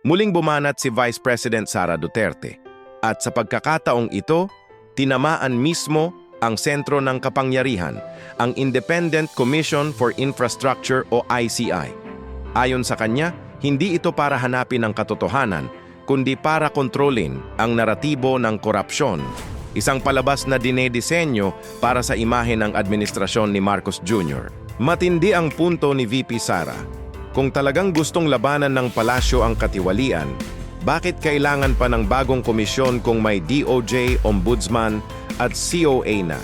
Muling bumanat si Vice President Sara Duterte. At sa pagkakataong ito, tinamaan mismo ang sentro ng kapangyarihan, ang Independent Commission for Infrastructure o ICI. Ayon sa kanya, hindi ito para hanapin ang katotohanan, kundi para kontrolin ang naratibo ng korupsyon. Isang palabas na dinedisenyo para sa imahe ng administrasyon ni Marcos Jr. Matindi ang punto ni VP Sara. Kung talagang gustong labanan ng palasyo ang katiwalian, bakit kailangan pa ng bagong komisyon kung may DOJ, Ombudsman at COA na?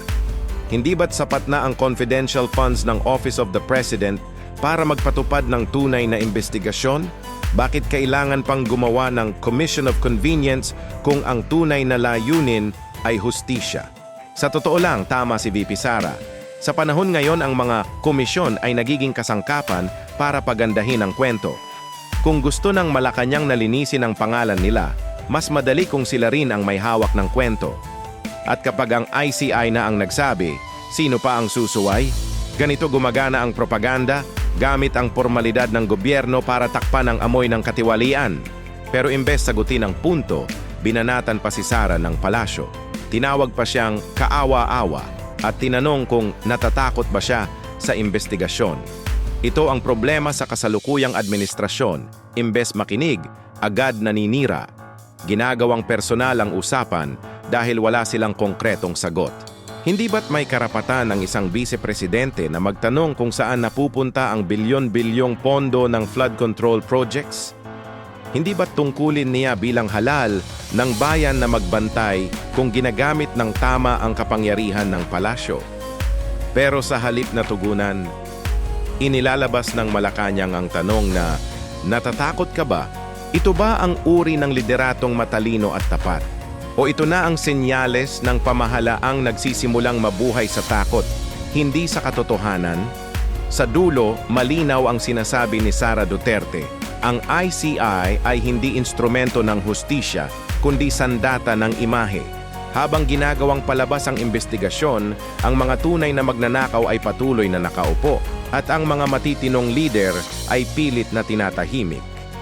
Hindi ba't sapat na ang confidential funds ng Office of the President para magpatupad ng tunay na investigasyon? Bakit kailangan pang gumawa ng Commission of Convenience kung ang tunay na layunin ay hustisya? Sa totoo lang, tama si VP Sara. Sa panahon ngayon, ang mga komisyon ay nagiging kasangkapan para pagandahin ang kwento. Kung gusto ng Malacanang nalinisin ang pangalan nila, mas madali kung sila rin ang may hawak ng kwento. At kapag ang ICI na ang nagsabi, sino pa ang susuway? Ganito gumagana ang propaganda gamit ang formalidad ng gobyerno para takpan ang amoy ng katiwalian. Pero imbes sagutin ang punto, binanatan pa si Sara ng palasyo. Tinawag pa siyang kaawa-awa at tinanong kung natatakot ba siya sa investigasyon. Ito ang problema sa kasalukuyang administrasyon. Imbes makinig, agad naninira. Ginagawang personal ang usapan dahil wala silang konkretong sagot. Hindi ba't may karapatan ng isang vice-presidente na magtanong kung saan napupunta ang bilyon-bilyong pondo ng flood control projects? Hindi ba't tungkulin niya bilang halal ng bayan na magbantay kung ginagamit ng tama ang kapangyarihan ng palasyo? Pero sa halip na tugunan, inilalabas ng Malacanang ang tanong na, Natatakot ka ba? Ito ba ang uri ng lideratong matalino at tapat? O ito na ang senyales ng pamahalaang nagsisimulang mabuhay sa takot, hindi sa katotohanan? Sa dulo, malinaw ang sinasabi ni Sara Duterte. Ang ICI ay hindi instrumento ng hustisya, kundi sandata ng imahe. Habang ginagawang palabas ang investigasyon, ang mga tunay na magnanakaw ay patuloy na nakaupo at ang mga matitinong leader ay pilit na tinatahimik.